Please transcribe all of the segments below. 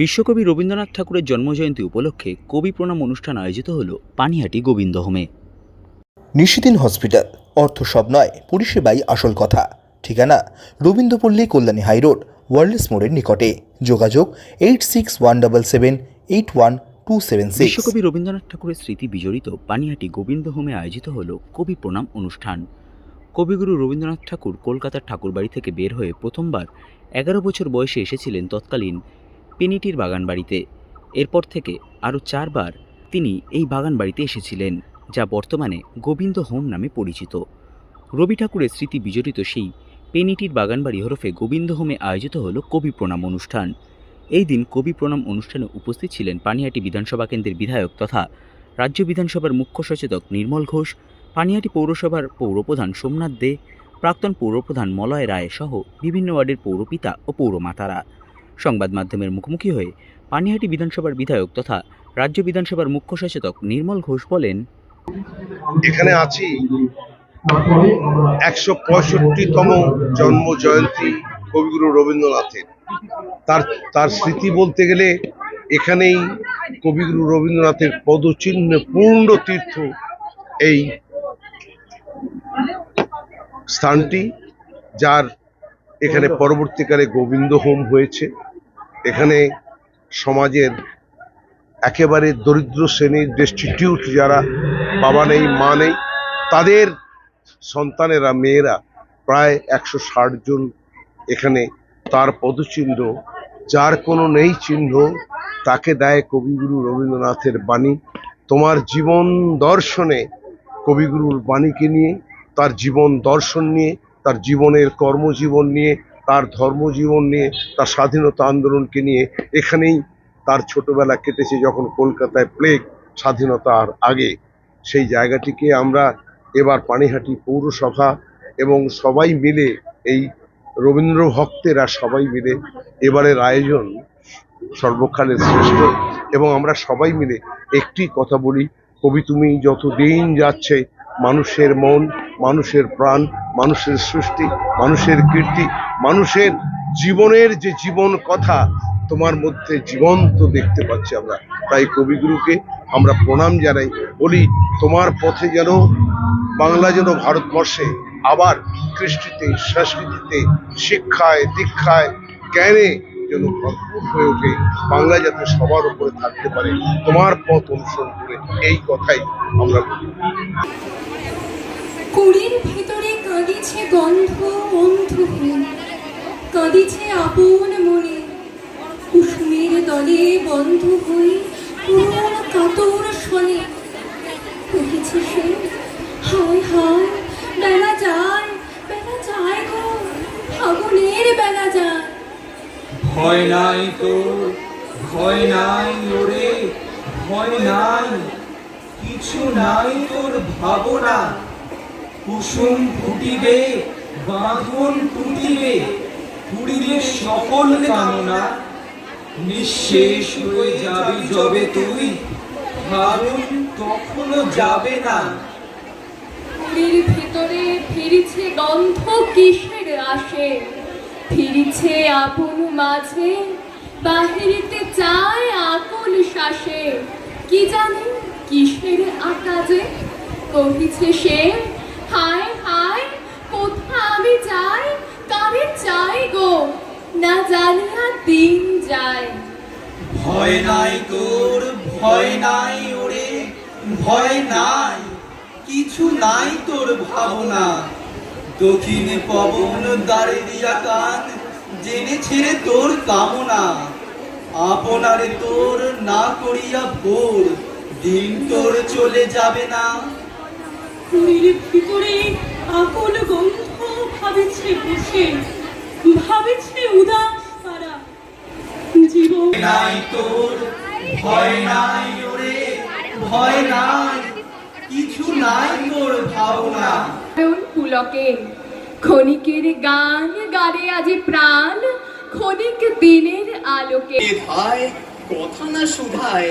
বিশ্বকবি রবীন্দ্রনাথ ঠাকুরের জন্মজয়ন্তী উপলক্ষে কবি প্রণাম অনুষ্ঠান আয়োজিত হল পানিহাটি গোবিন্দ হোমে নিশিদিন হসপিটাল অর্থ সব নয় পরিষেবাই আসল কথা। ঠিকানা রবীন্দ্রপল্লী কল্যাণী হাইরোড ওয়ার্ল্ডস মোড়ের নিকটে। যোগাযোগ eight six one double seven eight one two seven six. বিশ্বকবি রবীন্দ্রনাথ ঠাকুরের স্মৃতি বিজড়িত পানিহাটি গোবিন্দ হোমে আয়োজিত হল কবি প্রণাম অনুষ্ঠান। কবিগুরু রবীন্দ্রনাথ ঠাকুর কলকাতার ঠাকুরবাড়ি থেকে বের হয়ে প্রথমবার এগারো বছর বয়সে এসেছিলেন তৎকালীন পেনিটির বাগানবাড়িতে। এরপর থেকে আরও চারবার তিনি এই বাগানবাড়িতে এসেছিলেন, যা বর্তমানে গোবিন্দ হোম নামে পরিচিত। রবি ঠাকুরের স্মৃতি বিজড়িত সেই পেনিটির বাগানবাড়ি হরফে গোবিন্দ হোমে আয়োজিত হল কবি প্রণাম অনুষ্ঠান। এই দিন কবি প্রণাম অনুষ্ঠানে উপস্থিত ছিলেন পানিহাটি বিধানসভা কেন্দ্রের বিধায়ক তথা রাজ্য বিধানসভার মুখ্য সচেতক নির্মল ঘোষ পানিহাটি পৌরসভার পৌরপ্রধান সোমনাথ দে, প্রাক্তন পৌরপ্রধান মলয় রায় সহ বিভিন্ন ওয়ার্ডের পৌরপিতা ও পৌরমাতারা। সংবাদ মাধ্যমের মুখোমুখি হয়ে পানিহাটি বিধানসভার বিধায়ক তথা রাজ্য বিধানসভার মুখ্য সচেতক নির্মল ঘোষ বলেন, এখানে আছি একশো পঁয়ষট্টিতম জন্ম জয়ন্তী কবিগুরু রবীন্দ্রনাথের। তার তার স্মৃতি বলতে গেলে এখানেই কবিগুরু রবীন্দ্রনাথের পদচিহ্ন পূর্ণ তীর্থ এই স্থানটি, যার এখানে পরবর্তীকালে গোবিন্দ হোম হয়েছে। এখানে সমাজের একেবারে দরিদ্র শ্রেণির ডেস্টিটিউট যারা বাবা নেই, মা নেই, তাদের সন্তানেরা, মেয়েরা প্রায় একশো ষাট জন এখানে তার পদচিহ্ন, যার কোনো নেই চিহ্ন, তাকে দেয় কবিগুরু রবীন্দ্রনাথের বাণী। তোমার জীবন দর্শনে কবিগুরুর বাণীকে নিয়ে, তার জীবন দর্শন নিয়ে, তার জীবনের কর্মজীবন নিয়ে তার ধর্মজীবন নিয়ে, তার স্বাধীনতা আন্দোলনকে নিয়ে এখানেই তার ছোটবেলা কেটেছে যখন কলকাতায় প্লেগ স্বাধীনতার আগে। সেই জায়গাটিকে আমরা এবার পানিহাটি পৌরসভা এবং সবাই মিলে এই রবীন্দ্র ভক্তেরা সবাই মিলে এবারের আয়োজন সর্বকালের শ্রেষ্ঠ এবং আমরা সবাই মিলে একটি কথা বলি, কবি তুমি যত দিন যাচ্ছে মানুষের মন, মানুষের প্রাণ, মানুষের সৃষ্টি, মানুষের কীর্তি মানুষের জীবনের যে জীবন কথা, তোমার মধ্যে জীবন্ত দেখতে পাচ্ছি আমরা। তাই কবিগুরুকে আমরা প্রণাম জানাই। বলি, তোমার পথে যেন বাংলা যেন ভারতবর্ষে আবার কৃষ্টিতে, সংস্কৃতিতে, শিক্ষায়, দীক্ষায়, জ্ঞানে যেন ভরপুর হয়ে ওঠে, বাংলা যাতে সবার উপরে থাকতে পারে। তোমার পথ অনুসরণ করে এই কথাই আমরা বলি। কুড়ির কাঁদিছে গন্ধ, অন্ধ কাঁদিছে আপন মনে। কুসুমের দলে বন্ধ পুরন কাতর শনে। কহিছে সে, হায় হায়, বেলা যায় বেলা যায় গো, ফাগুনের বেলা যায়। ভয় নাই তোর ভয় নাই ওরে, ভয় নাই, কিছু নাই তোর ভাবনা। কুসুম ফুটিবে, বাঁধন টুটিবে পুরিবে সকল কামনা নিঃশেষ হয়ে যাবি যবে তুই। ভাবুন তখনও যাবে না। কুড়ির ভিতরে ফিরিছে গন্ধ কিসের আসে? ফিরিছে আপন মাঝে, বাহিরিতে চায় আকুল শ্বাসে। কি জানি কিসের আকাজে কহিছে সে হায় হায় কোথা আমি যাই কারে চাই গো না জানিয়া দিন যায়। ভয় নাই তোর ভয় নাই ওরে ভয় নাই। কিছু নাই তোর ভাবনা। দক্ষিণে পবন দাঁড়ে দিয়া কান জেনে ছেড়ে তোর কামনা। আপনারে তোর না করিয়া ভোর দিন তোর চলে যাবে না। কুড়ির ভিতরে আকুল গন্ধ ভাবেছে বসে ভাবেছে উদাস জীবন নাই তোর ভয় নাই ওরে ভয় নাই কিছু নাই তোর ভাবনা। পুলকে ক্ষণিকের গান গারে আজি প্রাণ ক্ষণিক দিনের আলোকে। ভাই কথা না শুধায়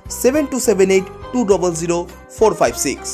seven two seven eight two double zero four five six